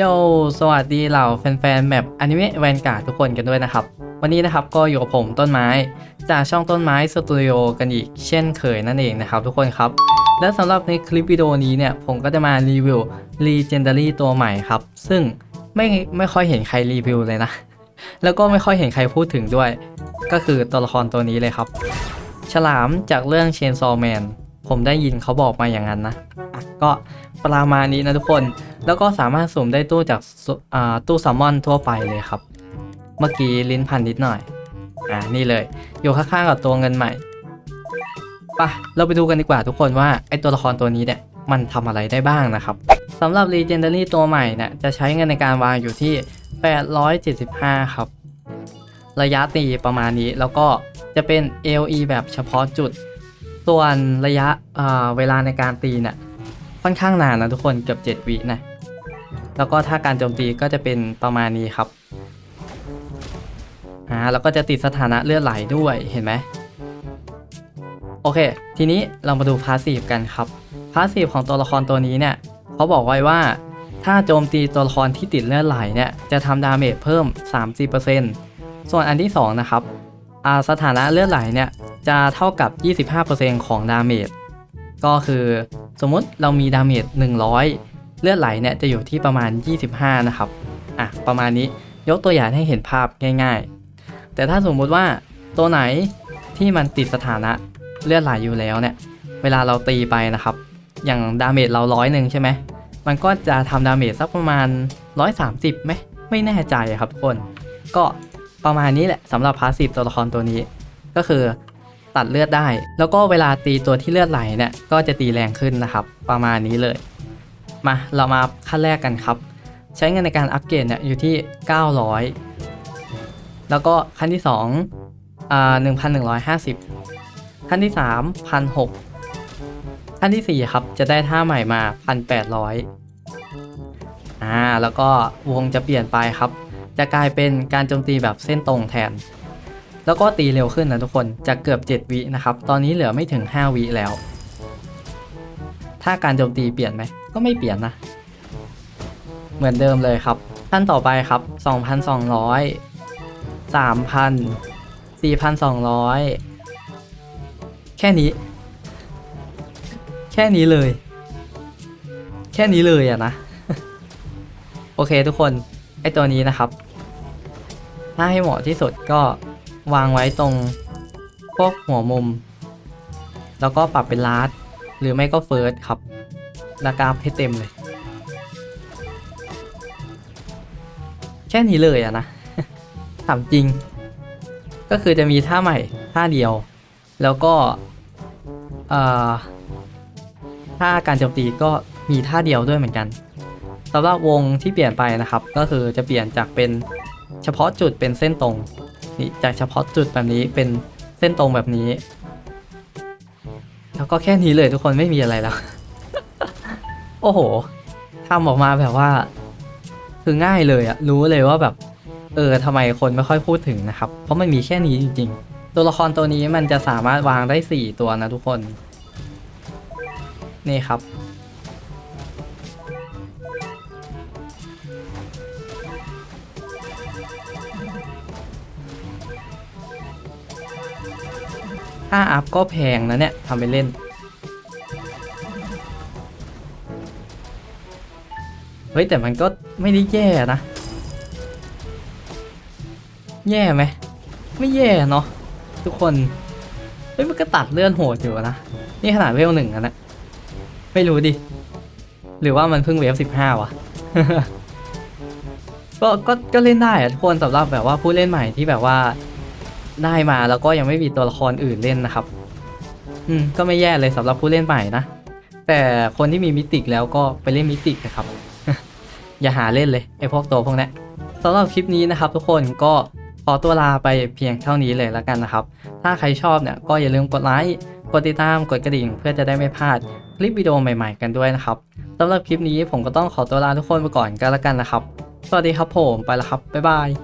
โย สวัสดีเหล่าแฟนๆแบบอนิเมะแวนการ์ดทุกคนกันด้วยนะครับ วันนี้นะครับก็อยู่กับผมต้นไม้ จากช่องต้นไม้สตูดิโอกันอีกเช่นเคยนั่นเองนะครับทุกคนครับ และสำหรับในคลิปวิดีโอนี้เนี่ยผมก็จะมารีวิว Legendary ตัวใหม่ครับ ซึ่งไม่ไม่ค่อยเห็นใครรีวิวเลยนะ แล้วก็ไม่ค่อยเห็นใครพูดถึงด้วย ก็คือตัวละครตัวนี้เลยครับ ฉลามจากเรื่อง Chainsaw Man ผมได้ยินเขาบอกมาอย่างนั้นนะ ก็ประมาณนี้นะทุกคน แล้วก็สามารถสุ่มได้ตู้จากาตู้แซัมอนทั่วไปเลยครับ เมื่อกี้ลิ้นพันนิดหน่อย อ่านี่เลย อยู่ข้างๆกับตัวเงินใหม่ปะเราไปดูกันดีกว่าทุกคนว่าไอตัวละครตัวนี้เนี่ยมันทำอะไรได้บ้างนะครับสำหรับ Legendary ตัวใหม่เนี่ยจะใช้เงินในการวางอยู่ที่ 875 ครับ ระยะตีประมาณนี้แล้วก็จะเป็น AOE แบบเฉพาะจุด ส่วนระยะเวลาในการตีเนี่ย ค่อนข้างนานนะทุกคนเกือบ 7 วินะ แล้วก็ถ้าการโจมตีก็จะเป็นประมาณนี้ครับ อ่าแล้วก็จะติดสถานะเลือดไหลด้วยเห็นไหมโอเค ทีนี้เรามาดูพาสซีฟกันครับ พาสซีฟของตัวละครตัวนี้เนี่ยเขาบอกไว้ว่า ถ้าโจมตีตัวละครที่ติดเลือดไหลเนี่ยจะทำดาเมจเพิ่ม 30%ส่วนอันที่ 2 นะครับอาสถานะเลือดไหลเนี่ยจะเท่ากับ 25%ของดาเมจ ก็คือสมมุติเรามีดาเมจ100 เลือดไหลเนี่ยจะอยู่ที่ประมาณ 25 นะครับ อะ ประมาณนี้ยกตัวอย่างให้เห็นภาพง่าย ๆ แต่ถ้าสมมุติว่าตัวไหนที่มันติดสถานะเลือดไหลอยู่แล้วเนี่ย เวลาเราตีไปนะครับ อย่างดาเมจเราร้อยหนึ่งใช่ไหม มันก็จะทำดาเมจสักประมาณ 130ไหมไม่แน่ใจครับทุกคน ก็ประมาณนี้แหละสำหรับพาสซีฟตัวละครตัวนี้ ก็คือ ตัดเลือดได้ แล้วก็เวลาตีตัวที่เลือดไหลเนี่ยก็จะตีแรงขึ้นนะครับ ประมาณนี้เลย มาเรามาขั้นแรกกันครับ ใช้เงินในการอัปเกรดเนี่ยอยู่ที่ 900 แล้วก็ขั้นที่2อ่า1,150 ขั้นที่3 1,600ขั้นที่ 4 ครับ จะได้ท่าใหม่มา 1,800อ่าแล้วก็วงจะเปลี่ยนไปครับ จะกลายเป็นการโจมตีแบบเส้นตรงแทน แล้วก็ตีเร็วขึ้นนะทุกคนจากเกือบ 7 วินะครับ ตอนนี้เหลือไม่ถึง 5 วิแล้ว ถ้าการโจมตีเปลี่ยนไหม ก็ไม่เปลี่ยนนะ เหมือนเดิมเลยครับขั้นต่อไปครับ 2,200 3,000 4,200 แค่นี้ แค่นี้เลย แค่นี้เลยอะนะ โอเคทุกคน ไอตัวนี้นะครับ ถ้าให้เหมาะที่สุดก็ วางไว้ตรงพวกหัวมุม แล้วก็ปรับเป็นลาร์ดหรือไม่ก็เฟิร์สครับแล้วกราฟให้เต็มเลย แค่นี้เลยอะนะถามจริง ก็คือจะมีท่าใหม่ท่าเดียว แล้วก็ท่าการโจมตีก็มีท่าเดียวด้วยเหมือนกันสำหรับวงที่เปลี่ยนไปนะครับ ก็คือจะเปลี่ยนจากเป็นเฉพาะจุดเป็นเส้นตรง นี่จากเฉพาะจุดแบบนี้เป็นเส้นตรงแบบนี้ แล้วก็แค่นี้เลยทุกคนไม่มีอะไรแล้ว โอ้โหทำออกมาแบบว่า คือง่ายเลยอะรู้เลยว่าแบบ เออทำไมคนไม่ค่อยพูดถึงนะครับ เพราะมันมีแค่นี้จริง ๆ ตัวละครตัวนี้มันจะสามารถวางได้ 4 ตัวนะทุกคน นี่ครับ ถ้าอัพก็แพงนะเนี่ยทำไปเล่น เฮ้ย แต่มันก็ไม่ได้แย่นะ แย่ไหม ไม่แย่เนาะทุกคน เฮ้ย มันก็ตัดเลื่อนโหดอยู่นะ นี่ขนาดเวลหนึ่งอะนะไม่รู้ดิ หรือว่ามันเพิ่งเวฟสิบห้าวะก็ก็ก็เล่นได้อะทุกคนสำหรับแบบว่าผู้เล่นใหม่ที่แบบว่า ได้มาแล้วก็ยังไม่มีตัวละครอื่นเล่นนะครับ อืมก็ไม่แย่เลยสำหรับผู้เล่นใหม่นะ แต่คนที่มีมิติกแล้วก็ไปเล่นมิติกนะครับ อย่าหาเล่นเลยไอพวกตัวพวกนี้สำหรับคลิปนี้นะครับ ทุกคนก็ขอตัวลาไปเพียงเท่านี้เลยแล้วกันนะครับ ถ้าใครชอบเนี่ยก็อย่าลืมกดไลค์กดติดตามกดกระดิ่งเพื่อจะได้ไม่พลาดคลิปวิดีโอใหม่ๆกันด้วยนะครับสำหรับคลิปนี้ผมก็ต้องขอตัวลาทุกคนไปก่อนกันแล้วกันนะครับ สวัสดีครับผมไปแล้วครับบ๊ายบาย